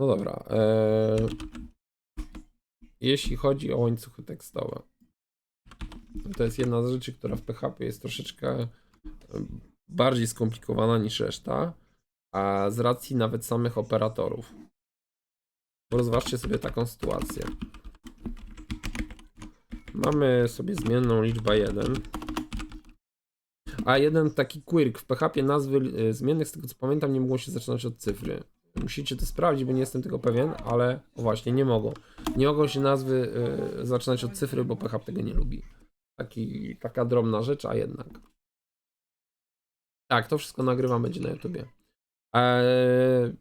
No dobra. eee, Jeśli chodzi o łańcuchy tekstowe, to jest jedna z rzeczy, która w PHP jest troszeczkę em, bardziej skomplikowana niż reszta, a z racji nawet samych operatorów. Rozważcie sobie taką sytuację. Mamy sobie zmienną liczba 1. A jeden taki quirk w PHP nazwy y, zmiennych, z tego co pamiętam, nie mogło się zaczynać od cyfry. Musicie to sprawdzić, bo nie jestem tego pewien, ale właśnie, nie mogą. Nie mogą się nazwy y, zaczynać od cyfry, bo PHP tego nie lubi. Taki, taka drobna rzecz, a jednak. Tak, to wszystko nagrywam, będzie na YouTubie. Eee,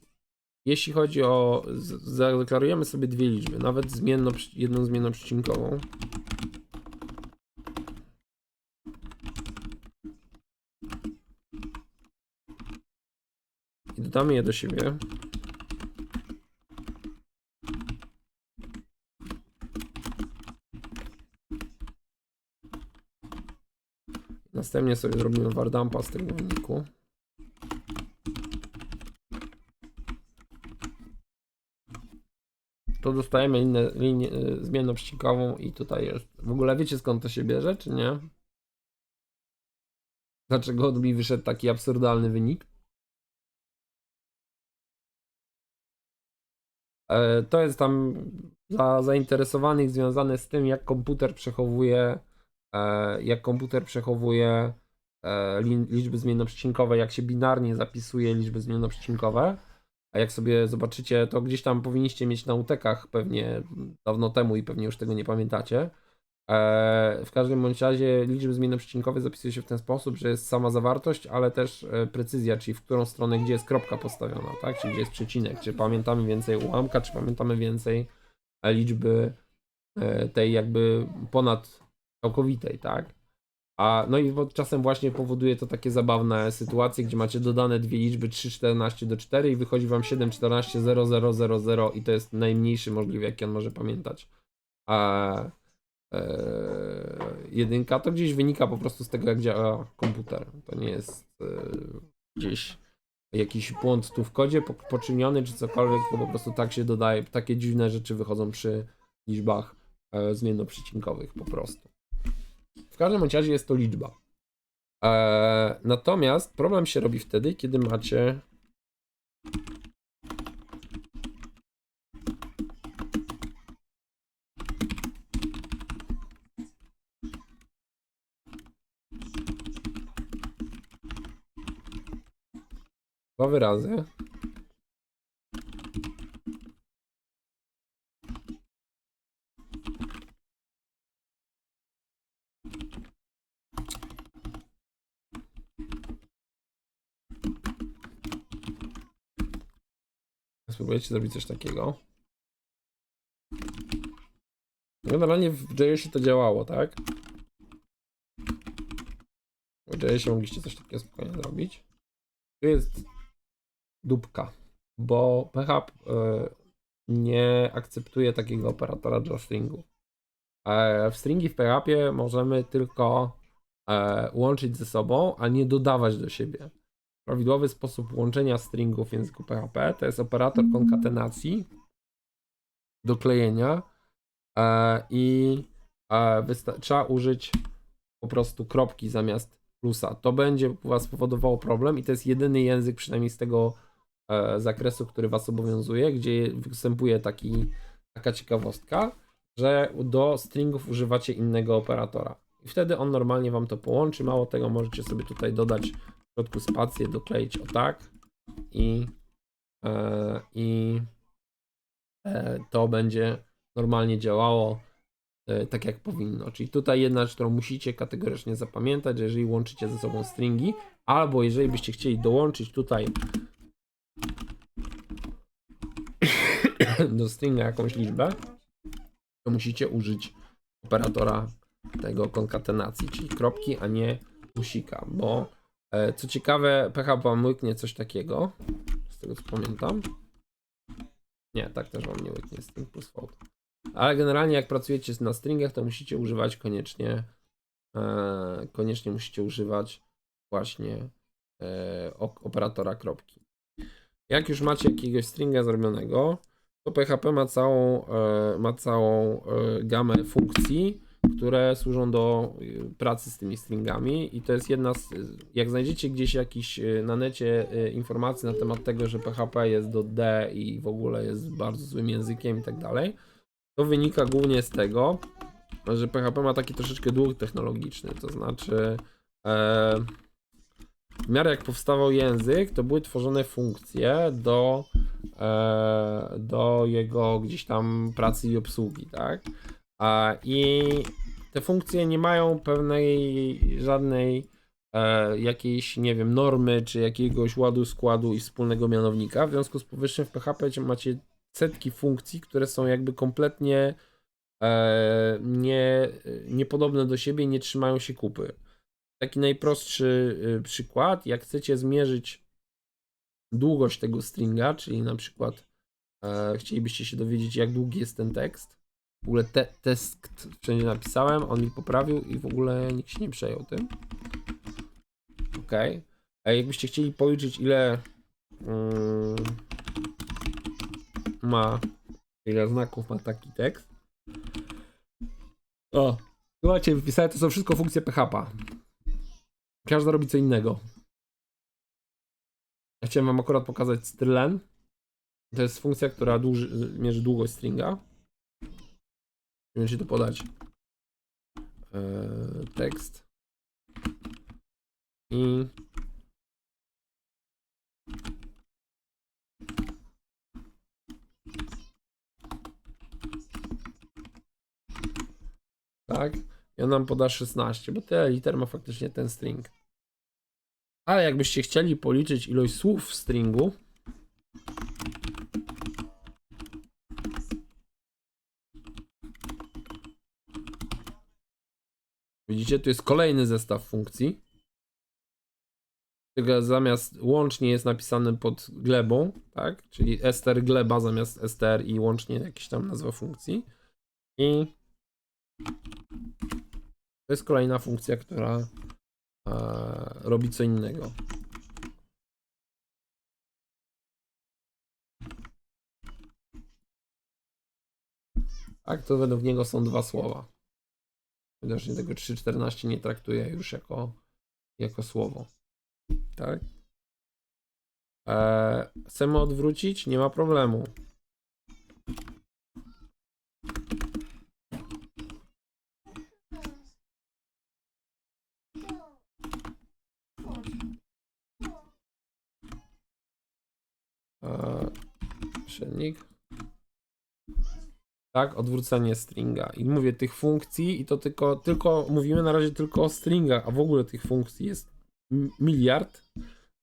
jeśli chodzi o. Zadeklarujemy sobie dwie liczby, nawet zmienną, jedną zmienną przecinkową. Dodamy je do siebie. Następnie sobie zrobimy wardampa z tego wyniku. To dostajemy inne, linię y, zmienną przecinkową i tutaj jest. W ogóle wiecie skąd to się bierze, czy nie? Dlaczego mi wyszedł taki absurdalny wynik? To jest tam dla zainteresowanych związane z tym, jak komputer przechowuje, e, jak komputer przechowuje e, liczby zmiennoprzecinkowe, jak się binarnie zapisuje liczby zmiennoprzecinkowe. A jak sobie zobaczycie, to gdzieś tam powinniście mieć na utekach pewnie dawno temu i pewnie już tego nie pamiętacie. E, W każdym bądź razie liczby zmiennoprzecinkowe zapisuje się w ten sposób, że jest sama zawartość, ale też e, precyzja, czyli w którą stronę, gdzie jest kropka postawiona, tak? Czyli gdzie jest przecinek, czy pamiętamy więcej ułamka, czy pamiętamy więcej e, liczby tej jakby ponad całkowitej, tak? A no i czasem właśnie powoduje to takie zabawne sytuacje, gdzie macie dodane dwie liczby 3,14 do 4 i wychodzi wam 7,14, 0, 0, 0, 0 i to jest najmniejszy możliwy, jaki on może pamiętać. A jedynka to gdzieś wynika po prostu z tego, jak działa komputer. To nie jest e, gdzieś jakiś błąd tu w kodzie po- poczyniony, czy cokolwiek, tylko po prostu tak się dodaje. Takie dziwne rzeczy wychodzą przy liczbach e, zmiennoprzecinkowych po prostu. W każdym razie jest to liczba. E, natomiast problem się robi wtedy, kiedy macie dwa wyrazy. Spróbujecie zrobić coś takiego. Generalnie w JS-ie to działało, tak? W JS-ie mogliście coś takiego spokojnie zrobić. Tu jest dupka, bo PHP y, nie akceptuje takiego operatora dla stringów. E, w stringi w PHP możemy tylko e, łączyć ze sobą, a nie dodawać do siebie. Prawidłowy sposób łączenia stringów w języku PHP to jest operator konkatenacji, doklejenia e, i trzeba użyć po prostu kropki zamiast plusa. To będzie u Was powodowało problem i to jest jedyny język, przynajmniej z tego zakresu, który Was obowiązuje, gdzie występuje taki, taka ciekawostka, że do stringów używacie innego operatora. I wtedy on normalnie Wam to połączy. Mało tego, możecie sobie tutaj dodać w środku spację, dokleić o tak i, e, i e, to będzie normalnie działało e, tak jak powinno. Czyli tutaj jedna rzecz, którą musicie kategorycznie zapamiętać, że jeżeli łączycie ze sobą stringi, albo jeżeli byście chcieli dołączyć tutaj do stringa jakąś liczbę, to musicie użyć operatora tego konkatenacji, czyli kropki, a nie plusika, bo e, co ciekawe, PHP wam łyknie coś takiego, z tego co pamiętam. Nie, tak też wam nie łyknie string plus float. Ale generalnie jak pracujecie na stringach, to musicie używać koniecznie e, koniecznie musicie używać właśnie e, operatora kropki. Jak już macie jakiegoś stringa zrobionego, to PHP ma całą, e, ma całą e, gamę funkcji, które służą do e, pracy z tymi stringami i to jest jedna z, jak znajdziecie gdzieś jakiś na necie informacje na temat tego, że PHP jest do D i w ogóle jest bardzo złym językiem i tak dalej, to wynika głównie z tego, że PHP ma taki troszeczkę dług technologiczny, to znaczy e, w miarę jak powstawał język, to były tworzone funkcje do, e, do jego gdzieś tam pracy i obsługi, tak? A, I te funkcje nie mają pewnej żadnej e, jakiejś, nie wiem, normy czy jakiegoś ładu, składu i wspólnego mianownika. W związku z powyższym w PHP macie setki funkcji, które są jakby kompletnie e, nie, niepodobne do siebie i nie trzymają się kupy. Taki najprostszy y, przykład, jak chcecie zmierzyć długość tego stringa, czyli na przykład e, chcielibyście się dowiedzieć, jak długi jest ten tekst. W ogóle te, test wszędzie napisałem, on mi poprawił i w ogóle nikt się nie przejął tym. Ok. A jakbyście chcieli policzyć, ile mm, ma, ile znaków ma taki tekst. O, zobaczcie, wypisałem, to są wszystko funkcje PHP. Każda robi co innego. Ja chciałem wam akurat pokazać strylen. To jest funkcja, która dłuży, mierzy długość stringa. Chcę ci to podać. Eee, tekst. I tak. I on nam poda 16, bo tyle liter ma faktycznie ten string. Ale jakbyście chcieli policzyć ilość słów w stringu, widzicie, tu jest kolejny zestaw funkcji. Tylko zamiast łącznie jest napisany pod glebą, tak? Czyli str gleba zamiast str i łącznie jakieś tam nazwa funkcji. I to jest kolejna funkcja, która e, robi co innego. Tak, to według niego są dwa słowa. Widocznie tego 3.14 nie traktuje już jako, jako słowo. Tak? E, chcemy odwrócić? Nie ma problemu. E, Przewodnik. Tak, odwrócenie stringa. I mówię tych funkcji, i to tylko, tylko mówimy na razie tylko o stringach, a w ogóle tych funkcji jest miliard.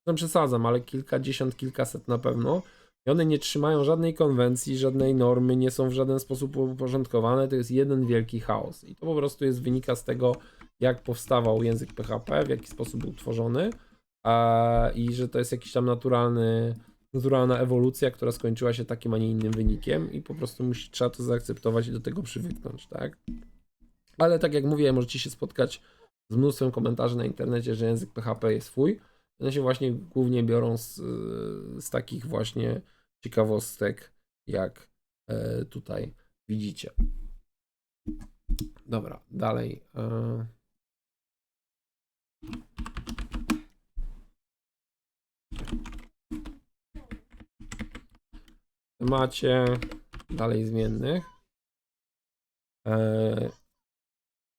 No przesadzam, ale kilkadziesiąt, kilkaset na pewno. I one nie trzymają żadnej konwencji, żadnej normy, nie są w żaden sposób uporządkowane. To jest jeden wielki chaos. I to po prostu jest wynika z tego, jak powstawał język PHP, w jaki sposób był tworzony, a, i że to jest jakiś tam naturalny naturalna ewolucja, która skończyła się takim, a nie innym wynikiem i po prostu musi, trzeba to zaakceptować i do tego przywyknąć, tak? Ale tak jak mówię, możecie się spotkać z mnóstwem komentarzy na internecie, że język PHP jest swój. One się właśnie głównie biorą z, z takich właśnie ciekawostek, jak e, tutaj widzicie. Dobra, dalej. Macie dalej zmiennych. E,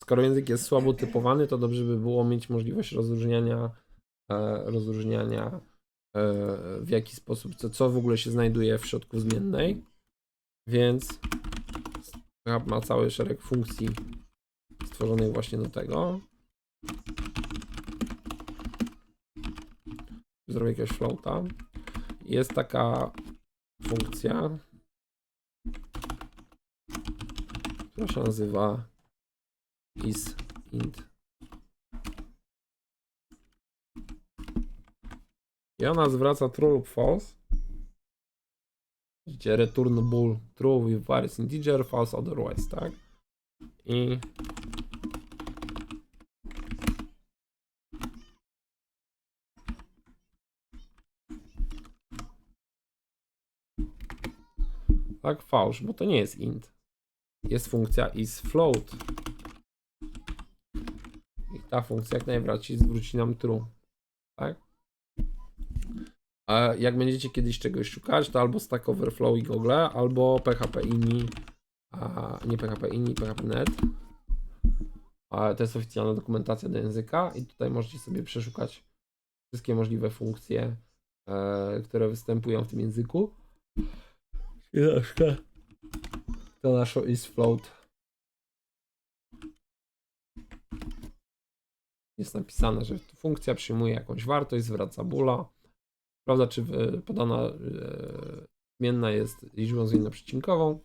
Skoro język jest słabo typowany, to dobrze by było mieć możliwość rozróżniania, e, rozróżniania e, w jaki sposób, co, co w ogóle się znajduje w środku zmiennej. Więc Hub ma cały szereg funkcji stworzonych właśnie do tego. Zrobię jakiegoś floata. Jest taka funkcja, która się nazywa is int. I ona zwraca true lub false. Widzicie, returnable true with various integer, false otherwise, tak? I tak? Fałsz, bo to nie jest int. Jest funkcja isFloat. I ta funkcja jak najbardziej zwróci nam true, tak? A jak będziecie kiedyś czegoś szukać, to albo Stack Overflow i Google, albo PHP ini, a nie PHP ini, PHP net. A to jest oficjalna dokumentacja do języka i tutaj możecie sobie przeszukać wszystkie możliwe funkcje, e, które występują w tym języku. Chwileczkę. To nasze is float. Jest napisane, że funkcja przyjmuje jakąś wartość, zwraca bula. Sprawdza, czy w- podana e, zmienna jest liczbą zmiennoprzycinkową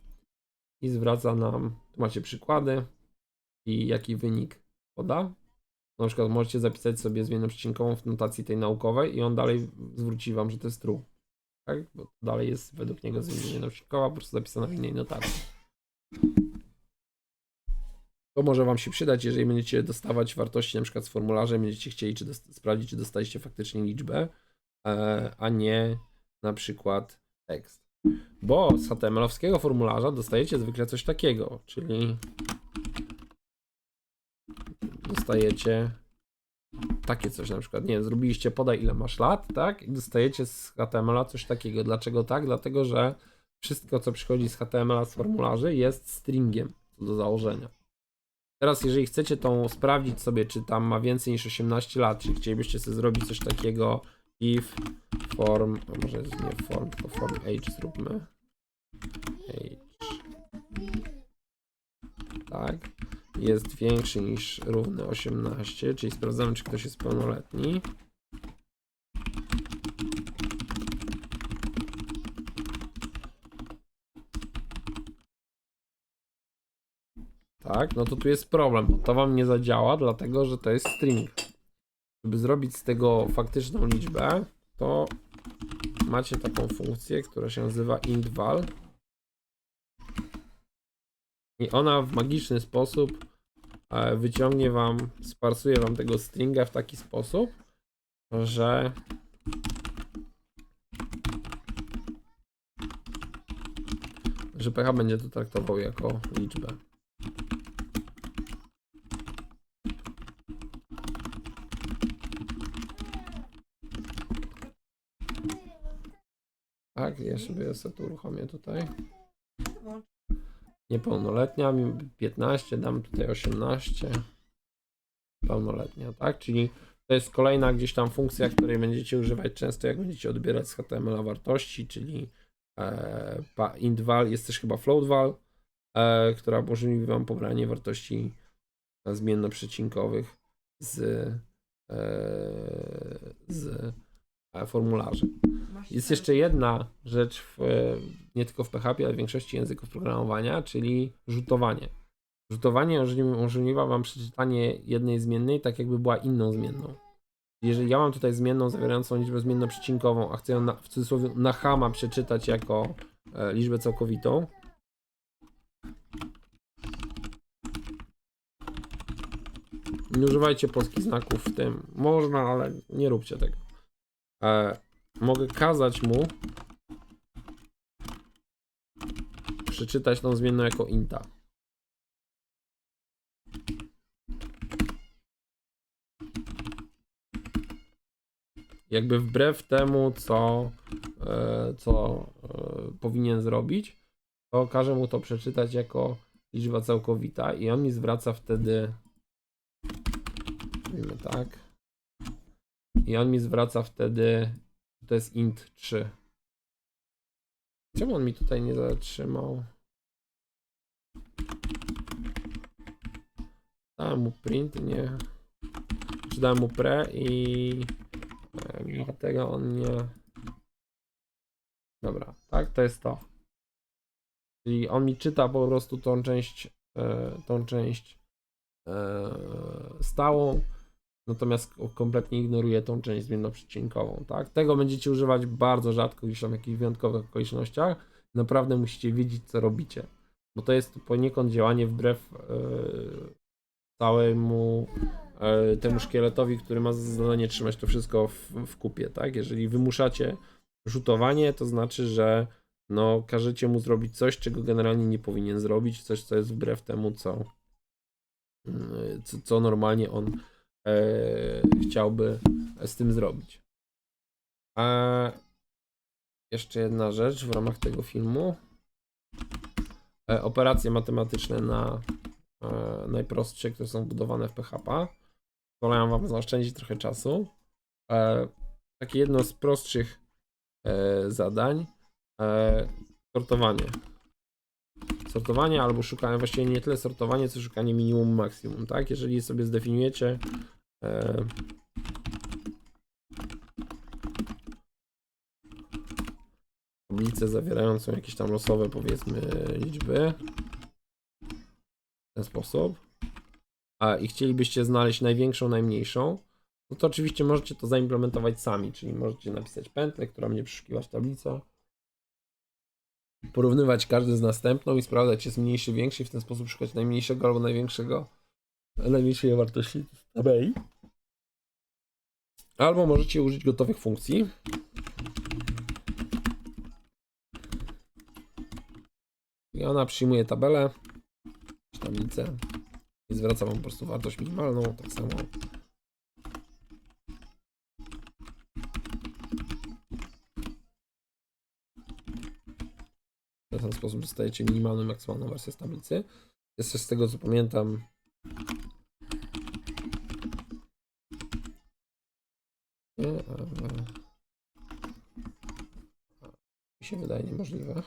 i zwraca nam, tu macie przykłady i jaki wynik poda. Na przykład możecie zapisać sobie zmiennę przecinkową w notacji tej naukowej i on dalej zwróci wam, że to jest true. Tak? Bo dalej jest według niego zmienna przecinkowa, po prostu zapisana w innej notacji. To może wam się przydać, jeżeli będziecie dostawać wartości na przykład z formularza i będziecie chcieli czy sprawdzić, czy dostaliście faktycznie liczbę, e, a nie na przykład tekst. Bo z HTML-owskiego formularza dostajecie zwykle coś takiego, czyli dostajecie takie coś na przykład, nie zrobiliście podaj ile masz lat, tak? I dostajecie z HTML-a coś takiego. Dlaczego tak? Dlatego, że wszystko, co przychodzi z HTML-a z formularzy jest stringiem do założenia. Teraz, jeżeli chcecie tą sprawdzić sobie, czy tam ma więcej niż 18 lat, czy chcielibyście sobie zrobić coś takiego if form, a może nie form, tylko form age zróbmy. Age. Tak jest większy niż równy 18, czyli sprawdzamy, czy ktoś jest pełnoletni. Tak, no to tu jest problem, bo to wam nie zadziała, dlatego że to jest string. Żeby zrobić z tego faktyczną liczbę, to macie taką funkcję, która się nazywa intval. I ona w magiczny sposób e, wyciągnie wam, sparsuje wam tego stringa w taki sposób, że że PH będzie to traktował jako liczbę. Tak, ja sobie sobie to uruchomię tutaj niepełnoletnia, mi 15, dam tutaj 18. Pełnoletnia, tak? Czyli to jest kolejna gdzieś tam funkcja, której będziecie używać często, jak będziecie odbierać z HTML wartości, czyli e, intval, jest też chyba floatval, e, która umożliwi wam pobranie wartości zmiennoprzecinkowych z, e, z e, formularzy. Jest jeszcze jedna rzecz, w, e, nie tylko w PHP, ale w większości języków programowania, czyli rzutowanie. Rzutowanie umożliwi- umożliwia Wam przeczytanie jednej zmiennej, tak jakby była inną zmienną. Jeżeli ja mam tutaj zmienną zawierającą liczbę zmiennoprzycinkową, a chcę ją na, w cudzysłowie na hama przeczytać jako e, liczbę całkowitą, nie używajcie polskich znaków w tym. Można, ale nie róbcie tego. E, mogę kazać mu przeczytać tą zmienną jako inta. Jakby wbrew temu, co, e, co e, powinien zrobić, to każę mu to przeczytać jako liczba całkowita i on mi zwraca wtedy tak. I on mi zwraca wtedy, to jest int 3. Czemu on mi tutaj nie zatrzymał? Dałem mu print, nie. Czy dałem mu pre i e, mimo tego on nie. Dobra, tak, to jest to. Czyli on mi czyta po prostu tą część, e, tą część e, stałą, natomiast kompletnie ignoruje tą część zmiennoprzycinkową, tak? Tego będziecie używać bardzo rzadko, gdzieś tam w jakichś wyjątkowych okolicznościach. Naprawdę musicie wiedzieć, co robicie, bo to jest poniekąd działanie wbrew e, całemu e, temu szkieletowi, który ma za zadanie trzymać to wszystko w, w kupie, tak? Jeżeli wymuszacie rzutowanie, to znaczy, że no każecie mu zrobić coś, czego generalnie nie powinien zrobić, coś, co jest wbrew temu, co, mm, co, co normalnie on chciałby z tym zrobić. A jeszcze jedna rzecz w ramach tego filmu. E, operacje matematyczne na e, najprostsze, które są budowane w PHP. Pozwalają Wam zaoszczędzić trochę czasu. E, takie jedno z prostszych e, zadań. E, sortowanie. Sortowanie albo szukanie, właściwie nie tyle sortowanie, co szukanie minimum, maksimum, tak? Jeżeli sobie zdefiniujecie e, tablicę zawierającą jakieś tam losowe, powiedzmy, liczby w ten sposób, a i chcielibyście znaleźć największą, najmniejszą, no to oczywiście możecie to zaimplementować sami, czyli możecie napisać pętlę, która będzie przeszukiwać tablicę, porównywać każdy z następną i sprawdzać, czy jest mniejszy, większy w ten sposób szukać najmniejszego albo największego, najmniejszej wartości tabeli. Albo możecie użyć gotowych funkcji. I ona przyjmuje tabelę, czy tablicę i zwraca wam po prostu wartość minimalną, tak samo. Ten sposób dostajecie minimalną i maksymalną wersję z tablicy. Jeszcze z tego co pamiętam. Nie. Mi się wydaje niemożliwe.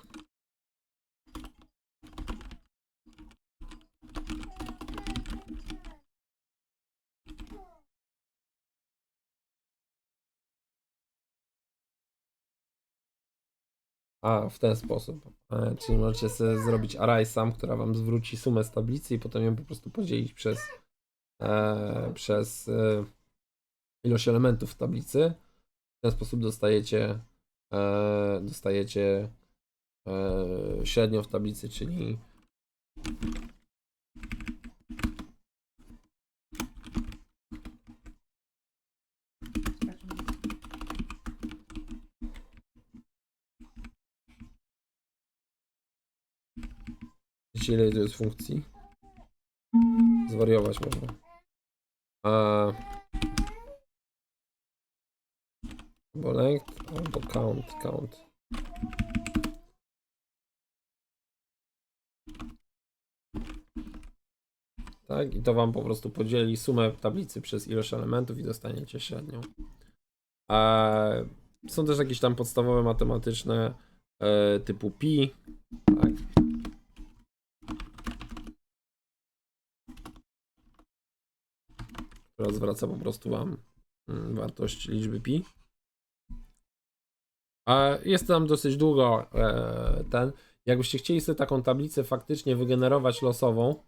A, w ten sposób. E, czyli możecie sobie zrobić array sum, która wam zwróci sumę z tablicy i potem ją po prostu podzielić przez, e, przez e, ilość elementów w tablicy. W ten sposób dostajecie, e, dostajecie e, średnią w tablicy, czyli Wiecie ile to jest funkcji? Zwariować można. A... Albo length, albo count, count. Tak, i to wam po prostu podzieli sumę tablicy przez ilość elementów i dostaniecie średnią. A są też jakieś tam podstawowe matematyczne e, typu pi, tak, która zwraca po prostu Wam mm, wartość liczby pi. Jest tam dosyć długo e, ten. Jakbyście chcieli sobie taką tablicę faktycznie wygenerować losową,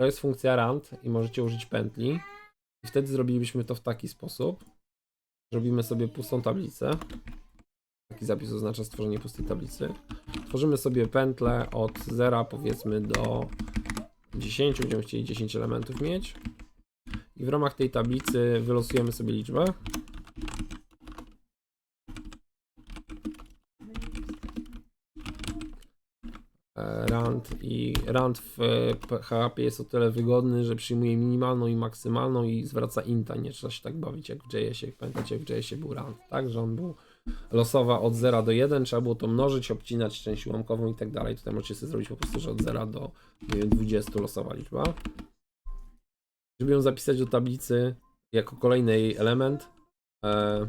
to jest funkcja rand i możecie użyć pętli. I wtedy zrobilibyśmy to w taki sposób. Zrobimy sobie pustą tablicę. Taki zapis oznacza stworzenie pustej tablicy. Tworzymy sobie pętlę od 0 powiedzmy do 10, będziemy chcieli 10 elementów mieć. I w ramach tej tablicy wylosujemy sobie liczbę. E, Rand i rand w e, PHP jest o tyle wygodny, że przyjmuje minimalną i maksymalną i zwraca inta. Nie trzeba się tak bawić jak w JS-ie. Pamiętacie, jak w JS-ie był rand, tak? Że on był losowa od 0 do 1, trzeba było to mnożyć, obcinać część ułamkową i tak dalej. Tutaj możecie sobie zrobić po prostu, że od 0 do nie wiem, 20 losowa liczba. Żeby ją zapisać do tablicy jako kolejny jej element, e,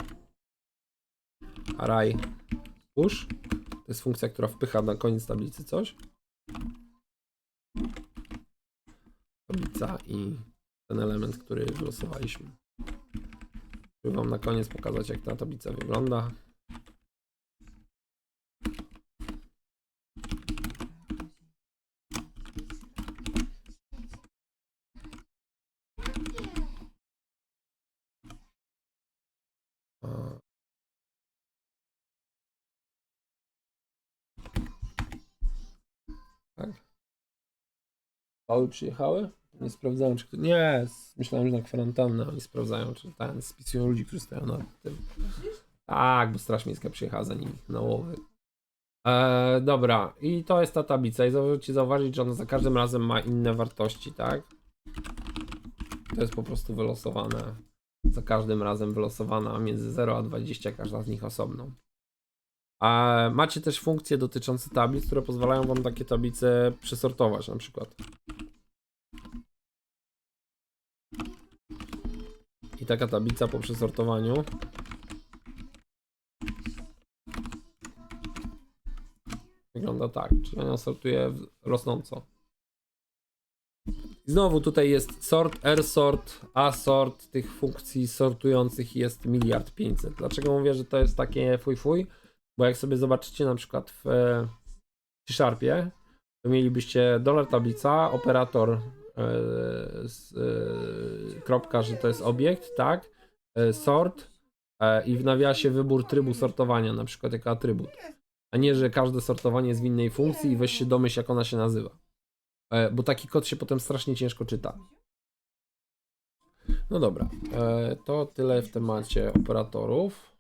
array push, to jest funkcja, która wpycha na koniec tablicy coś. Tablica i ten element, który wylosowaliśmy. Żeby wam na koniec pokazać, jak ta tablica wygląda. Pały przyjechały? Nie sprawdzają, czy. Nie, myślałem, że na kwarantannę oni sprawdzają, czy ten, spisują ludzi, którzy stoją na tym. Tak, bo Straż Miejska przyjechała za nimi na łowy. E, dobra, i to jest ta tablica. I możecie zauważyć, że ona za każdym razem ma inne wartości, tak? To jest po prostu wylosowane. Za każdym razem wylosowana między 0 a 20, każda z nich osobno. A macie też funkcje dotyczące tablic, które pozwalają wam takie tablice przesortować na przykład. I taka tablica po przesortowaniu wygląda tak, czyli ona sortuje rosnąco. I znowu tutaj jest sort, r-sort, a-sort, tych funkcji sortujących jest miliard pięćset. Dlaczego mówię, że to jest takie fuj fuj? Bo jak sobie zobaczycie na przykład w e, C-Sharpie, to mielibyście dolar tablica, operator e, z, e, kropka, że to jest obiekt, tak? Sort i w nawiasie wybór trybu sortowania, na przykład jako atrybut. A nie, że każde sortowanie jest w innej funkcji i weź się domyśl, jak ona się nazywa. Bo taki kod się potem strasznie ciężko czyta. No dobra, to tyle w temacie operatorów.